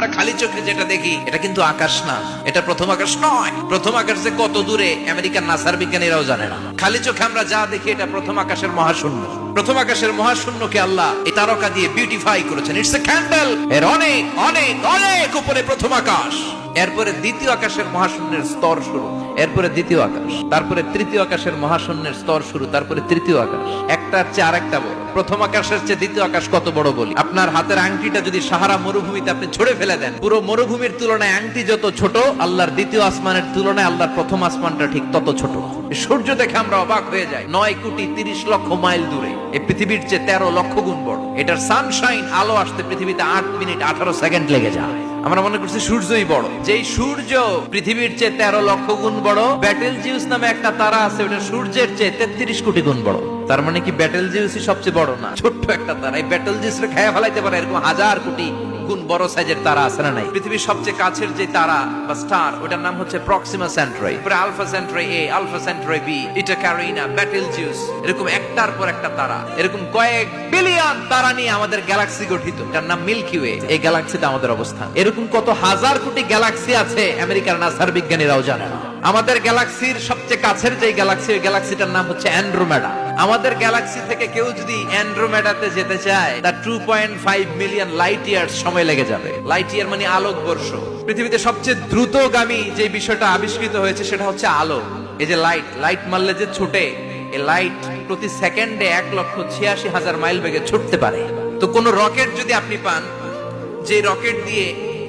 আমরা খালি চোখে যেটা দেখি, এটা কিন্তু আকাশ না। এটা প্রথম আকাশ নয়। প্রথম আকাশ যে কত দূরে, আমেরিকার নাসার বিজ্ঞানীরাও জানে না। খালি চোখে আমরা যা দেখি, এটা প্রথম আকাশের মহাশূন্য। প্রথম আকাশের মহাশূন্যকে আল্লাহ এই তারকা দিয়ে বিউটিফাই করেছেন। ইটস এ ক্যান্ডেল এর অনেক অনেক অনেক উপরে প্রথম আকাশ। এরপরে দ্বিতীয় আকাশের মহাশূন্যের স্তর শুরু। এরপরে দ্বিতীয় আকাশ। তারপরে তৃতীয় আকাশের মহাশূন্যের স্তর শুরু। তারপরে তৃতীয় আকাশ। একটার চেয়ে আরেকটা বড়। প্রথম আকাশের চেয়ে দ্বিতীয় আকাশ কত বড় বলি? আপনার হাতের আংটিটা যদি সাহারা মরুভূমিতে আপনি ছড়ে ফেলে দেন, পুরো মরুভূমির তুলনায় আংটি যত ছোট, আল্লাহর দ্বিতীয় আসমানের তুলনায় আল্লাহর প্রথম আসমানটা ঠিক তত ছোট। সূর্য দেখে আমরা অবাক হয়ে যাই। নয় কোটি তিরিশ লক্ষ মাইল দূরে। এই পৃথিবীর চেয়ে তেরো লক্ষ গুণ বড়। এটার সানশাইন আলো আসতে পৃথিবীতে আট মিনিট, আঠারো সেকেন্ড লেগে যায়। আমরা মনে করছি সূর্যই বড়। যেই সূর্য পৃথিবীর চেয়ে তেরো লক্ষ গুণ বড় ব্যাটেল জিউস নামে একটা তারা আছে, ওটা সূর্যের চেয়ে তেত্রিশ কোটি গুণ বড়। তার মানে কি ব্যাটেল জিউসই সবচেয়ে বড় না? ছোট্ট একটা তারা। এই ব্যাটেল জিউস খেয়ে ফেলাইতে পারে এরকম হাজার কোটি গুণ বড় সাইজের তারা আছে না নাই? পৃথিবীর সবচেয়ে কাছের যে তারা বা স্টার, ওটার নাম হচ্ছে প্রক্সিমা সেন্ট্রয় পরে Alpha Centauri A Alpha Centauri B এটা ক্যারিনা ব্যাটেল জিউস এরকম একটার পর একটা তারা। এরকম কয়েক বিলিয়ন তারা নিয়ে আমাদের গ্যালাক্সি গঠিত। যার নাম মিল্কি ওয়ে এই গ্যালাক্সিতে আমাদের অবস্থান। এরকম কত হাজার কোটি গ্যালাক্সি আছে, আমেরিকার নাসার বিজ্ঞানীরাও জানে না আমাদের গ্যালাক্সির সবচেয়ে কাছের যে গ্যালাক্সি, ওই গ্যালাক্সিটার নাম হচ্ছে অ্যান্ড্রোমেডা। আমাদের গ্যালাক্সি থেকে কেউ যদি অ্যান্ড্রোমেডাতে যেতে চায়, তার two point five million light year সময় লেগে যাবে। লাইট ইয়ার মানে আলোক বর্ষ। পৃথিবীতে সবচেয়ে দ্রুতগামী যে বিষয়টা আবিষ্কৃত হয়েছে, সেটা হচ্ছে আলো। এই যে লাইট লাইট মারলে যে ছুটে এই লাইট প্রতি সেকেন্ডে এক লক্ষ ছিয়াশি হাজার মাইল বেগে ছুটতে পারে। তো কোন রকেট যদি আপনি পান যে রকেট দিয়ে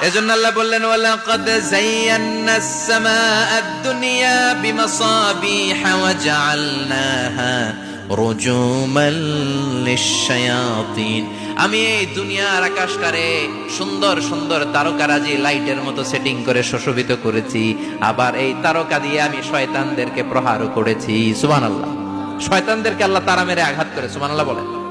এজন্য আল্লাহ বললেন, ওয়ালাকাদ যায়্যানা আস-সামাআ আদ-দুনিয়া বিমাসাবিহা ওয়া জাআলনাহা রুজুমান লিশ-শায়াতিন। আমি এই দুনিয়ার আকাশটারে সুন্দর সুন্দর তারকারাজি লাইটের মতো সেটিং করে সুশোভিত করেছি। আবার এই তারকা দিয়ে আমি শয়তানদেরকে প্রহারও করেছি। সুবহানাল্লাহ। শয়তানদেরকে আল্লাহ তারা মেরে আঘাত করে। সুবহানাল্লাহ বলেন।